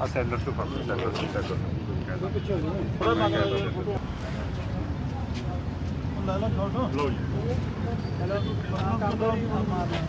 ਆ ਸੈਲਰ ਤੋਂ ਫੜ ਸੈਲਰ ਤੋਂ ਕਰ। ਦੋ ਥੋੜਾ ਮੰਨ ਲਓ। ਲੈ ਲਓ ਫੋਟੋ ਲਓ ਜੀ। ਹੈਲੋ। ਕੰਮ ਦੋ ਮਾਰਨਾ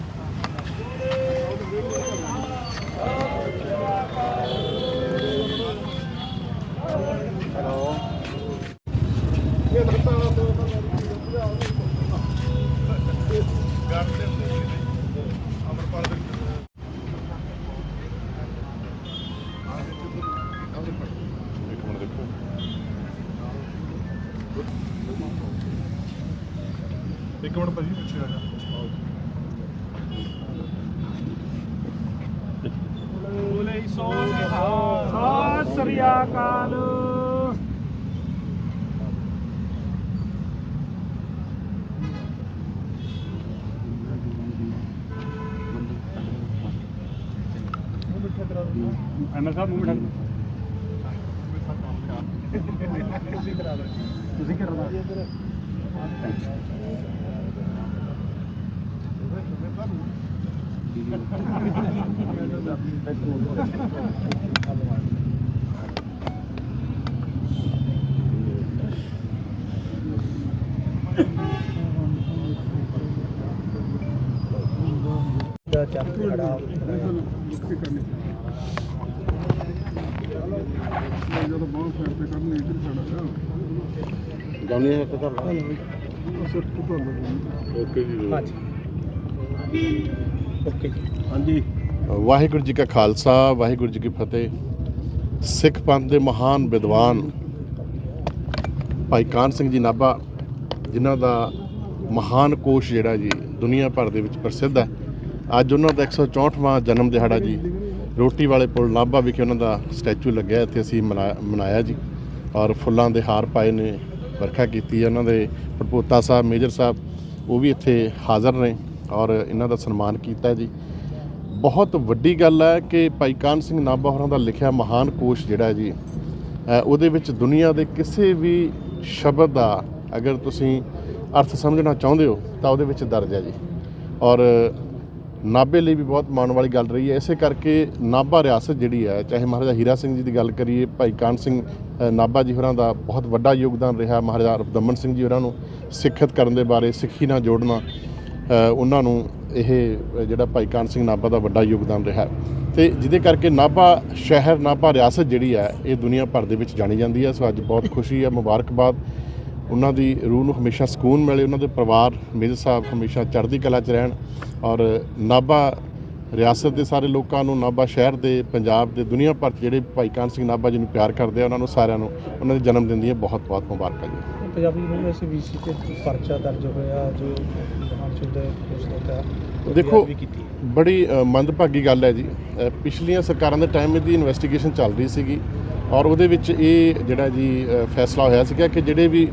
ਇੱਕ ਮਿੰਟ ਭਾਜੀ ਪਿੱਛੇ ਆ ਜਾ। ਬੋਲੇ ਸੋ ਸਤਿ ਸ੍ਰੀ ਅਕਾਲ। ਐਮਐਲ ਸਾਹਿਬ ਮੂੰਹ ਬਿਠਾ ਤੁਸੀਂ ਕਰਵਾ ਦਾ ਚੱਕ ਖੜਾ ਜਦੋਂ ਬਹੁਤ ਫੈਰ ਤੇ ਕਰਨੀ ਇੱਧਰ ਸਾਡਾ ਜਾਨੀ ਹੈ। ਤਾਂ ਤੋਂ ਓਕੇ ਜੀ। ਹਾਂਜੀ। ਓਕੇ। ਹਾਂਜੀ। ਵਾਹਿਗੁਰੂ ਜੀ ਕਾ ਖਾਲਸਾ ਵਾਹਿਗੁਰੂ ਜੀ ਕੀ ਫਤਿਹ। ਸਿੱਖ ਪੰਥ ਦੇ ਮਹਾਨ ਵਿਦਵਾਨ ਭਾਈ ਕਾਨ ਸਿੰਘ ਜੀ ਨਾਭਾ ਜਿਨ੍ਹਾਂ ਦਾ ਮਹਾਨ ਕੋਸ਼ ਜਿਹੜਾ ਜੀ ਦੁਨੀਆ ਭਰ ਦੇ ਵਿੱਚ ਪ੍ਰਸਿੱਧ ਹੈ। ਅੱਜ ਉਹਨਾਂ ਦਾ 164ਵਾਂ ਜਨਮ ਦਿਹਾੜਾ ਜੀ। ਰੋਟੀ ਵਾਲੇ ਪੁਲ ਨਾਭਾ ਵਿਖੇ ਉਹਨਾਂ ਦਾ ਸਟੈਚੂ ਲੱਗਿਆ ਇੱਥੇ ਅਸੀਂ ਮਨਾ- ਮਨਾਇਆ ਜੀ। ਔਰ ਫੁੱਲਾਂ ਦੇ ਹਾਰ ਪਾਏ ਨੇ ਵਰਖਾ ਕੀਤੀ ਹੈ। ਉਹਨਾਂ ਦੇ ਪ੍ਰਪੋਤਾ ਸਾਹਿਬ ਮੇਜਰ ਸਾਹਿਬ ਉਹ ਵੀ ਇੱਥੇ ਹਾਜ਼ਰ ਨੇ। ਔਰ ਇਹਨਾਂ ਦਾ ਸਨਮਾਨ ਕੀਤਾ ਜੀ। ਬਹੁਤ ਵੱਡੀ ਗੱਲ ਹੈ ਕਿ ਭਾਈ ਕਾਨ ਸਿੰਘ ਨਾਭਾ ਹੋਰਾਂ ਦਾ ਲਿਖਿਆ ਮਹਾਨ ਕੋਸ਼ ਜਿਹੜਾ ਜੀ ਉਹਦੇ ਵਿੱਚ ਦੁਨੀਆ ਦੇ ਕਿਸੇ ਵੀ ਸ਼ਬਦ ਦਾ ਅਗਰ ਤੁਸੀਂ ਅਰਥ ਸਮਝਣਾ ਚਾਹੁੰਦੇ ਹੋ, ਤਾਂ ਉਹਦੇ ਵਿੱਚ ਦਰਜ ਹੈ ਜੀ। ਔਰ ਨਾਭੇ ਲਈ ਵੀ ਬਹੁਤ ਮਾਣ ਵਾਲੀ ਗੱਲ ਰਹੀ ਹੈ। ਇਸੇ ਕਰਕੇ ਨਾਭਾ ਰਿਆਸਤ ਜਿਹੜੀ ਹੈ, ਚਾਹੇ ਮਹਾਰਾਜਾ ਹੀਰਾ ਸਿੰਘ ਜੀ ਦੀ ਗੱਲ ਕਰੀਏ, ਭਾਈ ਕਾਨ ਸਿੰਘ ਨਾਭਾ ਜੀ ਹੋਰਾਂ ਦਾ ਬਹੁਤ ਵੱਡਾ ਯੋਗਦਾਨ ਰਿਹਾ। ਮਹਾਰਾਜਾ ਰਬਦਮਨ ਸਿੰਘ ਜੀ ਹੋਰਾਂ ਨੂੰ ਸਿੱਖਿਅਤ ਕਰਨ ਦੇ ਬਾਰੇ, ਸਿੱਖੀ ਨਾਲ ਜੋੜਨਾ ਉਹਨਾਂ ਨੂੰ ਇਹ ਜਿਹੜਾ ਭਾਈ ਕਾਨ ਸਿੰਘ ਨਾਭਾ ਦਾ ਵੱਡਾ ਯੋਗਦਾਨ ਰਿਹਾ। ਹੈ। ਤੇ ਜਿਹਦੇ ਕਰਕੇ ਨਾਭਾ ਸ਼ਹਿਰ, ਨਾਭਾ ਰਿਆਸਤ ਜਿਹੜੀ ਹੈ, ਇਹ ਦੁਨੀਆ ਭਰ ਦੇ ਵਿੱਚ ਜਾਣੀ ਜਾਂਦੀ ਹੈ। ਸੋ ਅੱਜ ਬਹੁਤ ਖੁਸ਼ੀ ਹੈ, ਮੁਬਾਰਕਬਾਦ। ਉਹਨਾਂ ਦੀ ਰੂਹ ਨੂੰ ਹਮੇਸ਼ਾ ਸਕੂਨ ਮਿਲੇ, ਉਹਨਾਂ ਦੇ ਪਰਿਵਾਰ ਮੇਜਰ ਸਾਹਿਬ ਹਮੇਸ਼ਾ ਚੜ੍ਹਦੀ ਕਲਾ 'ਚ ਰਹਿਣ ਔਰ ਨਾਭਾ ਰਿਆਸਤ ਦੇ ਸਾਰੇ ਲੋਕਾਂ ਨੂੰ, ਨਾਭਾ ਸ਼ਹਿਰ ਦੇ, ਪੰਜਾਬ ਦੇ, ਦੁਨੀਆ ਭਰ 'ਚ ਜਿਹੜੇ ਭਾਈ ਕਾਨ ਸਿੰਘ ਨਾਭਾ ਜੀ ਨੂੰ ਪਿਆਰ ਕਰਦੇ ਆ, ਉਹਨਾਂ ਨੂੰ ਸਾਰਿਆਂ ਨੂੰ ਉਹਨਾਂ ਦੇ ਜਨਮ ਦਿਨ ਦੀਆਂ ਬਹੁਤ ਬਹੁਤ ਮੁਬਾਰਕਾਂ ਜੀ। ਪੰਜਾਬੀ ਯੂਨੀਵਰਸਿਟੀ ਵੀਸੀ ਤੇ ਪਰਚਾ ਦਰਜ ਹੋਇਆ ਜੋ ਮਹਾਨ ਸ਼ੁੱਧ ਉਸ ਦਾ ਦੇਖੋ ਬੜੀ ਮੰਦਭਾਗੀ ਗੱਲ ਹੈ ਜੀ। ਪਿਛਲੀਆਂ ਸਰਕਾਰਾਂ ਦੇ ਟਾਈਮ ਇਹਦੀ ਇਨਵੈਸਟੀਗੇਸ਼ਨ ਚੱਲ ਰਹੀ ਸੀਗੀ ਔਰ ਉਹਦੇ ਵਿੱਚ ਇਹ ਜਿਹੜਾ ਜੀ ਫੈਸਲਾ ਹੋਇਆ ਸੀਗਾ ਕਿ ਜਿਹੜੇ ਵੀ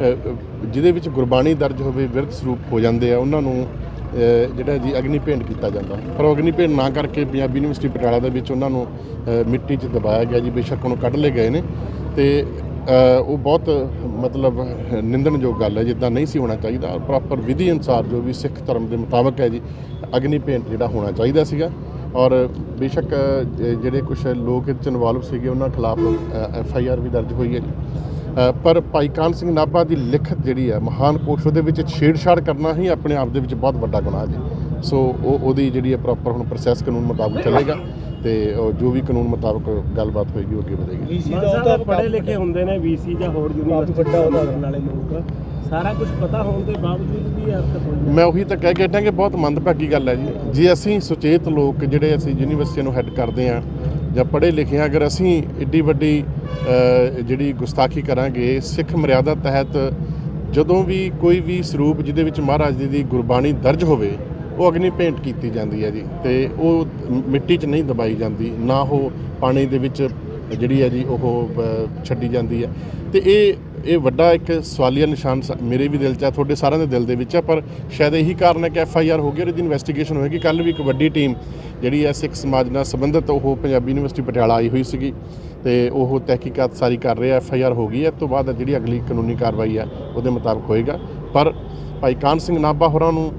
ਜਿਹਦੇ ਵਿੱਚ ਗੁਰਬਾਣੀ ਦਰਜ ਹੋਵੇ ਵਿਰਧ ਸਰੂਪ ਹੋ ਜਾਂਦੇ ਆ ਉਹਨਾਂ ਨੂੰ ਜਿਹੜਾ ਜੀ ਅਗਨੀ ਭੇਂਟ ਕੀਤਾ ਜਾਂਦਾ। ਪਰ ਅਗਨੀ ਭੇਂਟ ਨਾ ਕਰਕੇ ਪੰਜਾਬੀ ਯੂਨੀਵਰਸਿਟੀ ਪਟਿਆਲਾ ਦੇ ਵਿੱਚ ਉਹਨਾਂ ਨੂੰ ਮਿੱਟੀ 'ਚ ਦਬਾਇਆ ਗਿਆ ਜੀ ਬੇਸ਼ੱਕ ਉਹਨੂੰ ਕੱਢ ਲਏ ਗਏ ਨੇ। ਤੇ ਉਹ ਬਹੁਤ, ਮਤਲਬ, ਨਿੰਦਣਯੋਗ ਗੱਲ ਹੈ, ਜਿੱਦਾਂ ਨਹੀਂ ਸੀ ਹੋਣਾ ਚਾਹੀਦਾ। ਪ੍ਰੋਪਰ ਵਿਧੀ ਅਨੁਸਾਰ ਜੋ ਵੀ ਸਿੱਖ ਧਰਮ ਦੇ ਮੁਤਾਬਕ ਹੈ ਜੀ, ਅਗਨੀ ਭੇਂਟ ਜਿਹੜਾ ਹੋਣਾ ਚਾਹੀਦਾ ਸੀਗਾ। ਔਰ ਬੇਸ਼ੱਕ ਜਿਹੜੇ ਕੁਝ ਲੋਕ ਇਹ 'ਚ ਇਨਵੋਲਵ ਸੀਗੇ, ਉਹਨਾਂ ਖਿਲਾਫ ਐਫ ਆਈ ਆਰ ਵੀ ਦਰਜ ਹੋਈ ਹੈ ਜੀ। ਪਰ ਭਾਈ ਕਾਨ ਸਿੰਘ ਨਾਭਾ ਦੀ ਲਿਖਤ ਜਿਹੜੀ ਹੈ, ਮਹਾਨ ਕੋਸ਼ ਉਹਦੇ ਵਿੱਚ ਛੇੜਛਾੜ ਕਰਨਾ ਹੀ ਆਪਣੇ ਆਪ ਦੇ ਵਿੱਚ ਬਹੁਤ ਵੱਡਾ ਗੁਨਾਹ ਜੀ। ਸੋ ਉਹ ਉਹਦੀ ਜਿਹੜੀ ਹੈ ਪ੍ਰੋਪਰ ਹੁਣ ਪ੍ਰੋਸੈਸ ਕਾਨੂੰਨ ਮੁਤਾਬਕ ਚੱਲੇਗਾ ਤੇ ਉਹ ਜੋ ਵੀ ਕਾਨੂੰਨ ਮੁਤਾਬਕ ਗੱਲਬਾਤ ਹੋਏਗੀ ਉਹ ਅੱਗੇ ਵਧੇਗੀ। ਵੀਸੀ ਮਾਨ ਦਾ ਸਾਹਿਬ ਉਹਦਾ ਪੜ੍ਹੇ ਲਿਖੇ ਹੁੰਦੇ ਨੇ ਵੀਸੀ ਜਾਂ ਹੋਰ ਯੂਨੀਵਰਸਿਟੀ ਵੱਡਾ ਉਹਦਾ ਕਰਨ ਵਾਲੇ ਲੋਕ ਸਾਰਾ ਕੁਝ ਪਤਾ ਹੋਣ ਦੇ ਬਾਵਜੂਦ ਵੀ ਇਹ ਹਰਕਤ ਹੋਈ ਮੈਂ ਉਹੀ ਤਾਂ ਕਹਿ ਕੇ ਹਟਾਂ ਕਿ ਬਹੁਤ ਮੰਦਭਾਗੀ ਗੱਲ ਹੈ ਜੀ। ਜੇ ਅਸੀਂ ਸੁਚੇਤ ਲੋਕ ਜਿਹੜੇ ਅਸੀਂ ਯੂਨੀਵਰਸਿਟੀਆਂ ਨੂੰ ਹੈੱਡ ਕਰਦੇ ਆ ਜਾਂ ਪੜ੍ਹੇ ਲਿਖੇ ਹਾਂ ਅਗਰ ਅਸੀਂ ਏਡੀ ਵੱਡੀ ਜਿਹੜੀ ਗੁਸਤਾਖੀ ਕਰਾਂਗੇ ਸਿੱਖ ਮਰਿਆਦਾ ਤਹਿਤ ਜਦੋਂ ਵੀ ਕੋਈ ਵੀ ਸਰੂਪ ਜਿਹਦੇ ਵਿੱਚ ਮਹਾਰਾਜ ਜੀ ਦੀ ਗੁਰਬਾਣੀ ਦਰਜ ਹੋਵੇ ਉਹ ਅਗਨੀ ਭੇਂਟ ਕੀਤੀ ਜਾਂਦੀ ਹੈ ਜੀ ਤੇ ਉਹ ਮਿੱਟੀ 'ਚ ਨਹੀਂ ਦਬਾਈ ਜਾਂਦੀ, ਨਾ ਉਹ ਪਾਣੀ ਦੇ ਵਿੱਚ ਜਿਹੜੀ ਹੈ ਜੀ ਉਹ ਛੱਡੀ ਜਾਂਦੀ ਹੈ। ਤੇ ਇਹ ਇਹ ਵੱਡਾ ਇੱਕ ਸਵਾਲੀਆ ਨਿਸ਼ਾਨ ਸ- ਮੇਰੇ ਵੀ ਦਿਲ 'ਚ ਆ, ਤੁਹਾਡੇ ਸਾਰਿਆਂ ਦੇ ਦਿਲ ਦੇ ਵਿੱਚ ਆ, ਪਰ ਸ਼ਾਇਦ ਇਹੀ ਕਾਰਨ ਹੈ ਕਿ ਐਫ ਆਈ ਆਰ ਹੋ ਗਈ ਔਰ ਇਹਦੀ ਇਨਵੈਸਟੀਗੇਸ਼ਨ ਹੋਏਗੀ। ਕੱਲ ਵੀ ਇੱਕ ਵੱਡੀ ਟੀਮ ਜਿਹੜੀ ਹੈ ਸਿੱਖ ਸਮਾਜ ਨਾਲ ਸੰਬੰਧਿਤ, ਉਹ ਪੰਜਾਬੀ ਯੂਨੀਵਰਸਿਟੀ ਪਟਿਆਲਾ ਆਈ ਹੋਈ ਸੀਗੀ ਤੇ ਉਹ ਤਹਿਕੀਕਾਤ ਸਾਰੀ ਕਰ ਰਿਹਾ, ਐਫ ਆਈ ਆਰ ਹੋ ਗਈ ਹੈ। ਇਸ ਤੋਂ ਬਾਅਦ ਜਿਹੜੀ ਅਗਲੀ ਕਾਨੂੰਨੀ ਕਾਰਵਾਈ ਹੈ, ਉਹਦੇ ਮੁਤਾਬਕ ਹੋਏਗਾ। ਪਰ ਭਾਈ ਕਾਨ ਸਿੰਘ ਨਾਭਾ ਹੋਰਾਂ ਨੂੰ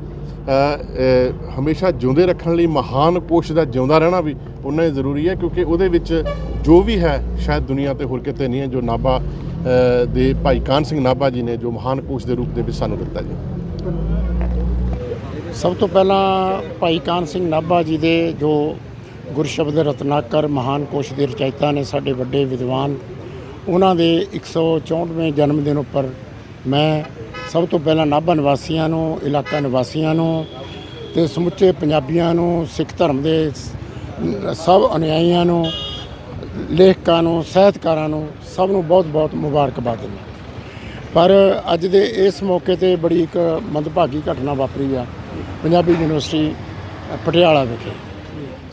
ਹਮੇਸ਼ਾ ਜਿਉਂਦੇ ਰੱਖਣ ਲਈ ਮਹਾਨ ਕੋਸ਼ ਦਾ ਜਿਉਂਦਾ ਰਹਿਣਾ ਵੀ ਉਨਾ ਹੀ ਜ਼ਰੂਰੀ ਹੈ ਕਿਉਂਕਿ ਉਹਦੇ ਵਿੱਚ ਜੋ ਵੀ ਹੈ ਸ਼ਾਇਦ ਦੁਨੀਆ ਤੇ ਹੋਰ ਕਿਤੇ ਨਹੀਂ ਹੈ, ਜੋ ਨਾਭਾ ਦੇ ਭਾਈ ਕਾਨ ਸਿੰਘ ਨਾਭਾ ਜੀ ਨੇ ਜੋ ਮਹਾਨ ਕੋਸ਼ ਦੇ ਰੂਪ ਦੇ ਵਿੱਚ ਸਾਨੂੰ ਦਿੱਤਾ ਜੀ। ਸਭ ਤੋਂ ਪਹਿਲਾਂ ਭਾਈ ਕਾਨ ਸਿੰਘ ਨਾਭਾ ਜੀ ਦੇ ਜੋ ਗੁਰਸ਼ਬਦ ਰਤਨਾਕਰ ਮਹਾਨ ਕੋਸ਼ ਦੇ ਰਚయిਤਾ ਨੇ ਸਾਡੇ ਵੱਡੇ ਵਿਦਵਾਨ, ਉਹਨਾਂ ਦੇ 164ਵੇਂ ਜਨਮ ਦਿਨ ਉੱਪਰ ਮੈਂ ਸਭ ਤੋਂ ਪਹਿਲਾਂ ਨਾਭਾ ਨਿਵਾਸੀਆਂ ਨੂੰ, ਇਲਾਕਾ ਨਿਵਾਸੀਆਂ ਨੂੰ ਤੇ ਸਮੁੱਚੇ ਪੰਜਾਬੀਆਂ ਨੂੰ, ਸਿੱਖ ਧਰਮ ਦੇ ਸਭ ਅਨੁਯਾਈਆਂ ਨੂੰ, ਲੇਖਕਾਂ ਨੂੰ, ਸਾਹਿਤਕਾਰਾਂ ਨੂੰ ਸਭ ਨੂੰ ਬਹੁਤ-ਬਹੁਤ ਮੁਬਾਰਕਬਾਦ ਦਿੰਦਾ। ਪਰ ਅੱਜ ਦੇ ਇਸ ਮੌਕੇ ਤੇ ਬੜੀ ਇੱਕ ਮੰਦਭਾਗੀ ਘਟਨਾ ਵਾਪਰੀ ਆ, ਪੰਜਾਬੀ ਯੂਨੀਵਰਸਿਟੀ ਪਟਿਆਲਾ ਵਿਖੇ।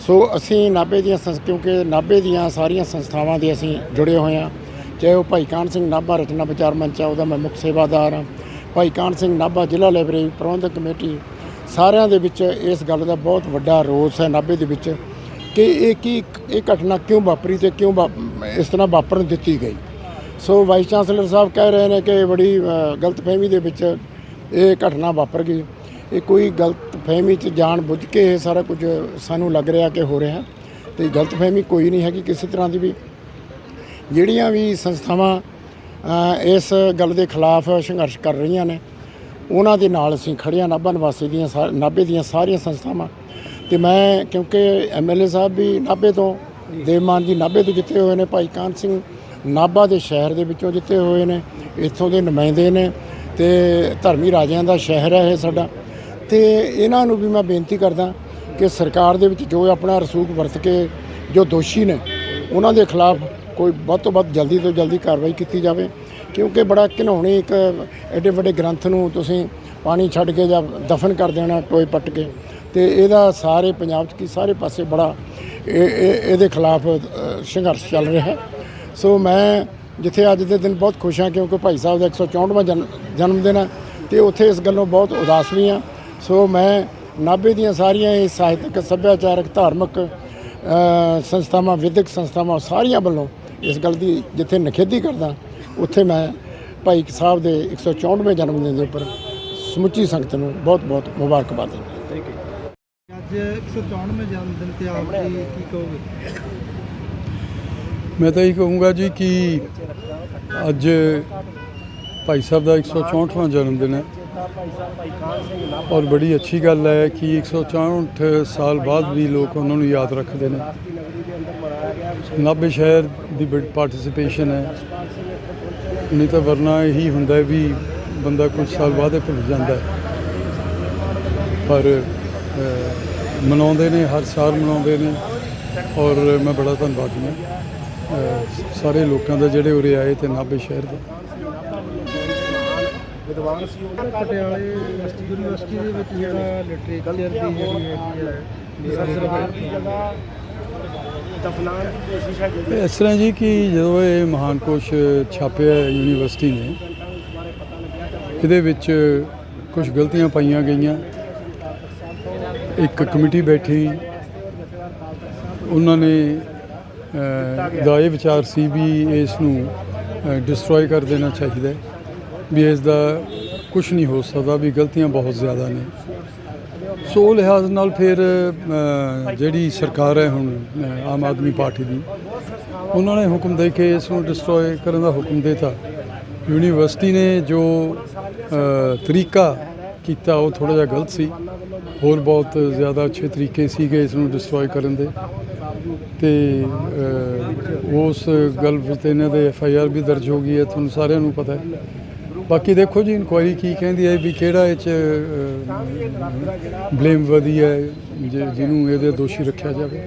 ਸੋ ਅਸੀਂ ਨਾਭੇ ਦੀਆਂ ਸੰਸ, ਕਿਉਂਕਿ ਨਾਭੇ ਦੀਆਂ ਸਾਰੀਆਂ ਸੰਸਥਾਵਾਂ ਦੇ ਅਸੀਂ ਜੁੜੇ ਹੋਏ ਹਾਂ। ਚਾਹੇ ਉਹ ਭਾਈ ਕਾਨ ਸਿੰਘ ਨਾਭਾ ਰਚਨਾ ਵਿਚਾਰ ਮੰਚ ਆ, ਉਹਦਾ ਮੈਂ ਮੁੱਖ ਸੇਵਾਦਾਰ ਹਾਂ। ਭਾਈ ਕਾਨ ਸਿੰਘ ਨਾਭਾ ਜ਼ਿਲ੍ਹਾ ਲਾਇਬ੍ਰੇਰੀ ਪ੍ਰਬੰਧਕ ਕਮੇਟੀ ਸਾਰਿਆਂ ਦੇ ਵਿੱਚ ਇਸ ਗੱਲ ਦਾ ਬਹੁਤ ਵੱਡਾ ਰੋਸ ਹੈ ਨਾਭੇ ਦੇ ਵਿੱਚ ਕਿ ਇਹ ਕੀ ਇਹ ਘਟਨਾ ਕਿਉਂ ਵਾਪਰੀ ਤੇ ਕਿਉਂ ਵਾਪ- ਇਸ ਤਰ੍ਹਾਂ ਵਾਪਰਨ ਦਿੱਤੀ ਗਈ। ਸੋ ਵਾਈਸ ਚਾਂਸਲਰ ਸਾਹਿਬ ਕਹਿ ਰਹੇ ਨੇ ਕਿ ਬੜੀ ਅ, ਗਲਤਫਹਿਮੀ ਦੇ ਵਿੱਚ ਇਹ ਘਟਨਾ ਵਾਪਰ ਗਈ। ਇਹ ਕੋਈ ਗਲਤਫਹਿਮੀ ਚ ਜਾਣ ਬੁੱਝ ਕੇ ਇਹ ਸਾਰਾ ਕੁਝ ਸਾਨੂੰ ਲੱਗ ਰਿਹਾ ਕਿ ਹੋ ਰਿਹਾ ਤੇ ਗਲਤਫਹਿਮੀ ਕੋਈ ਨਹੀਂ ਹੈਗੀ ਕਿਸੇ ਤਰ੍ਹਾਂ ਦੀ ਵੀ। ਜਿਹੜੀਆਂ ਵੀ ਸੰਸਥਾਵਾਂ ਇਸ ਗੱਲ ਦੇ ਖਿਲਾਫ ਸੰਘਰਸ਼ ਕਰ ਰਹੀਆਂ ਨੇ। ਉਹਨਾਂ ਦੇ ਨਾਲ ਅਸੀਂ ਖੜੇ ਨਾਭਾ ਨਿਵਾਸੀ ਦੀਆਂ ਸਾ- ਨਾਭੇ ਦੀਆਂ ਸਾਰੀਆਂ ਸੰਸਥਾਵਾਂ। ਤੇ ਮੈਂ, ਕਿਉਂਕਿ ਐਮਐਲਏ ਸਾਹਿਬ ਵੀ ਨਾਭੇ ਤੋਂ ਦੇਵਮਾਨ ਜੀ ਨਾਭੇ ਤੋਂ ਜਿੱਤੇ ਹੋਏ ਨੇ, ਭਾਈ ਕਾਨ ਸਿੰਘ ਨਾਭਾ ਦੇ ਸ਼ਹਿਰ ਦੇ ਵਿੱਚੋਂ ਜਿੱਤੇ ਹੋਏ ਨੇ, ਇੱਥੋਂ ਦੇ ਨੁਮਾਇੰਦੇ ਨੇ ਤੇ ਧਰਮੀ ਰਾਜਿਆਂ ਦਾ ਸ਼ਹਿਰ ਹੈ ਇਹ ਸਾਡਾ। ਤੇ ਇਹਨਾਂ ਨੂੰ ਵੀ ਮੈਂ ਬੇਨਤੀ ਕਰਦਾ ਕਿ ਸਰਕਾਰ ਦੇ ਵਿੱਚ ਜੋ ਆਪਣਾ ਰਸੂਖ ਵਰਤ ਕੇ ਜੋ ਦੋਸ਼ੀ ਨੇ, ਉਹਨਾਂ ਦੇ ਖਿਲਾਫ ਕੋਈ ਵੱਧ ਤੋਂ ਵੱਧ ਜਲਦੀ ਤੋਂ ਜਲਦੀ ਕਾਰਵਾਈ ਕੀਤੀ ਜਾਵੇ, ਕਿਉਂਕਿ ਬੜਾ ਘਿਨੌਣੀ ਇੱਕ ਐਡੇ ਵੱਡੇ ਗ੍ਰੰਥ ਨੂੰ ਤੁਸੀਂ ਪਾਣੀ ਛੱਡ ਕੇ ਜਾਂ ਦਫਨ ਕਰ ਦੇਣਾ, ਟੋਏ ਪੱਟ ਕੇ। ਤੇ ਇਹਦਾ ਸਾਰੇ ਪੰਜਾਬ 'ਚ ਕੀ ਸਾਰੇ ਪਾਸੇ ਬੜਾ ਇਹ- ਇਹਦੇ ਖਿਲਾਫ ਸੰਘਰਸ਼ ਚੱਲ ਰਿਹਾ ਹੈ। ਸੋ ਮੈਂ ਜਿੱਥੇ ਅੱਜ ਦੇ ਦਿਨ ਬਹੁਤ ਖੁਸ਼ ਹਾਂ, ਕਿਉਂਕਿ ਭਾਈ ਸਾਹਿਬ ਦਾ 164ਵਾਂ ਜਨ- ਜਨਮ ਦਿਨ ਹੈ ਤੇ ਉੱਥੇ ਇਸ ਗੱਲੋਂ ਬਹੁਤ ਉਦਾਸ ਵੀ ਹਾਂ। ਸੋ ਮੈਂ ਨਾਭੇ ਦੀਆਂ ਸਾਰੀਆਂ ਇਹ ਸਾਹਿਤਕ, ਸੱਭਿਆਚਾਰਕ, ਧਾਰਮਿਕ ਸੰਸਥਾਵਾਂ, ਵਿਦਿਅਕ ਸੰਸਥਾਵਾਂ ਸਾਰੀਆਂ ਵੱਲੋਂ ਇਸ ਗੱਲ ਦੀ ਜਿੱਥੇ ਨਿਖੇਧੀ ਕਰਦਾ ਉੱਥੇ ਮੈਂ ਭਾਈ ਸਾਹਿਬ ਦੇ 164ਵੇਂ ਜਨਮ ਦਿਨ ਦੇ ਉੱਪਰ ਸਮੁੱਚੀ ਸੰਗਤ ਨੂੰ ਬਹੁਤ ਬਹੁਤ ਮੁਬਾਰਕਬਾਦ ਦਿੰਦਾ। ਅੱਜ 164ਵੇਂ ਜਨਮ ਦਿਨ ਤੇ ਆਪ ਜੀ ਕੀ ਕਹੋਗੇ? ਮੈਂ ਤਾਂ ਇਹ ਕਹੂੰਗਾ ਜੀ ਕਿ ਅੱਜ ਭਾਈ ਸਾਹਿਬ ਦਾ 164ਵਾਂ ਜਨਮ ਦਿਨ ਹੈ। ਔਰ ਬੜੀ ਅੱਛੀ ਗੱਲ ਹੈ ਕਿ 164 ਸਾਲ ਬਾਅਦ ਵੀ ਲੋਕ ਉਹਨਾਂ ਨੂੰ ਯਾਦ ਰੱਖਦੇ ਨੇ। ਨਾਭੇ ਸ਼ਹਿਰ ਦੀ ਬੜੀ ਪਾਰਟਿਸਿਪੇਸ਼ਨ ਹੈ। ਨਹੀਂ ਤਾਂ ਵਰਨਾ ਇਹੀ ਹੁੰਦਾ ਵੀ ਬੰਦਾ ਕੁਝ ਸਾਲ ਬਾਅਦ ਹੀ ਭੁੱਲ ਜਾਂਦਾ ਪਰ ਮਨਾਉਂਦੇ ਨੇ ਹਰ ਸਾਲ ਮਨਾਉਂਦੇ ਨੇ ਔਰ ਮੈਂ ਬੜਾ ਧੰਨਵਾਦੀ ਹਾਂ। ਸਾਰੇ ਲੋਕਾਂ ਦਾ ਜਿਹੜੇ ਉਰੇ ਆਏ ਤੇ ਨਾਭੇ ਸ਼ਹਿਰ ਦੇ। ਵਿਦਵਾਨ ਸੀ ਉਹ। ਪਟਿਆਲੇ ਯੂਨੀਵਰਸਿਟੀ ਯੂਨੀਵਰਸਿਟੀ ਦੇ ਵਿੱਚ ਜਿਹੜਾ ਲਿਟਰੇਚਰ ਦੀ ਜਿਹੜੀ ਹੈ ਸਰਕਾਰ ਦੀ ਜਗ੍ਹਾ ਦਫਨਾਨ ਦੀ ਕੋਸ਼ਿਸ਼ ਹੈ ਜਿਹੜੀ? ਇਸ ਤਰ੍ਹਾਂ ਜੀ ਕਿ ਜਦੋਂ ਇਹ ਮਹਾਨ ਕੋਸ਼ ਛਾਪਿਆ ਯੂਨੀਵਰਸਿਟੀ ਨੇ, ਇਹਦੇ ਵਿੱਚ ਕੁਝ ਗਲਤੀਆਂ ਪਾਈਆਂ ਗਈਆਂ। ਇੱਕ ਕਮੇਟੀ ਬੈਠੀ, ਉਹਨਾਂ ਨੇ ਦਾ ਇਹ ਵਿਚਾਰ ਸੀ ਵੀ ਇਸ ਨੂੰ ਡਿਸਟਰੋਏ ਕਰ ਦੇਣਾ ਚਾਹੀਦਾ ਵੀ ਇਸ ਦਾ ਕੁਝ ਨਹੀਂ ਹੋ ਸਕਦਾ, ਵੀ ਗਲਤੀਆਂ ਬਹੁਤ ਜ਼ਿਆਦਾ ਨੇ। ਸੋ ਉਹ ਲਿਹਾਜ਼ ਨਾਲ ਫਿਰ ਜਿਹੜੀ ਸਰਕਾਰ ਹੈ ਹੁਣ ਆਮ ਆਦਮੀ ਪਾਰਟੀ ਦੀ, ਉਹਨਾਂ ਨੇ ਹੁਕਮ ਦੇ ਕੇ ਇਸ ਨੂੰ ਡਿਸਟਰੋਏ ਕਰਨ ਦਾ ਹੁਕਮ ਦਿੱਤਾ। ਯੂਨੀਵਰਸਿਟੀ ਨੇ ਜੋ ਤਰੀਕਾ ਕੀਤਾ, ਉਹ ਥੋੜਾ ਜਿਹਾ ਗਲਤ ਸੀ। ਹੋਰ ਬਹੁਤ ਜ਼ਿਆਦਾ ਅੱਛੇ ਤਰੀਕੇ ਸੀਗੇ ਇਸ ਨੂੰ ਡਿਸਟਰੋਏ ਕਰਨ ਦੇ। ਤੇ ਉਸ ਗੱਲ 'ਤੇ ਇਹਨਾਂ ਦੇ ਐਫ ਆਈ ਆਰ ਵੀ ਦਰਜ ਹੋ ਗਈ ਹੈ, ਤੁਹਾਨੂੰ ਸਾਰਿਆਂ ਨੂੰ ਪਤਾ ਹੈ। ਬਾਕੀ ਦੇਖੋ ਜੀ ਇਨਕੁਆਇਰੀ ਕੀ ਕਹਿੰਦੀ ਹੈ ਵੀ ਕਿਹੜਾ ਇਹ ਚ ਬਲੇਮ ਵਧੀ ਹੈ ਜਿਹਨੂੰ ਇਹਦੇ ਦੋਸ਼ੀ ਰੱਖਿਆ ਜਾਵੇ।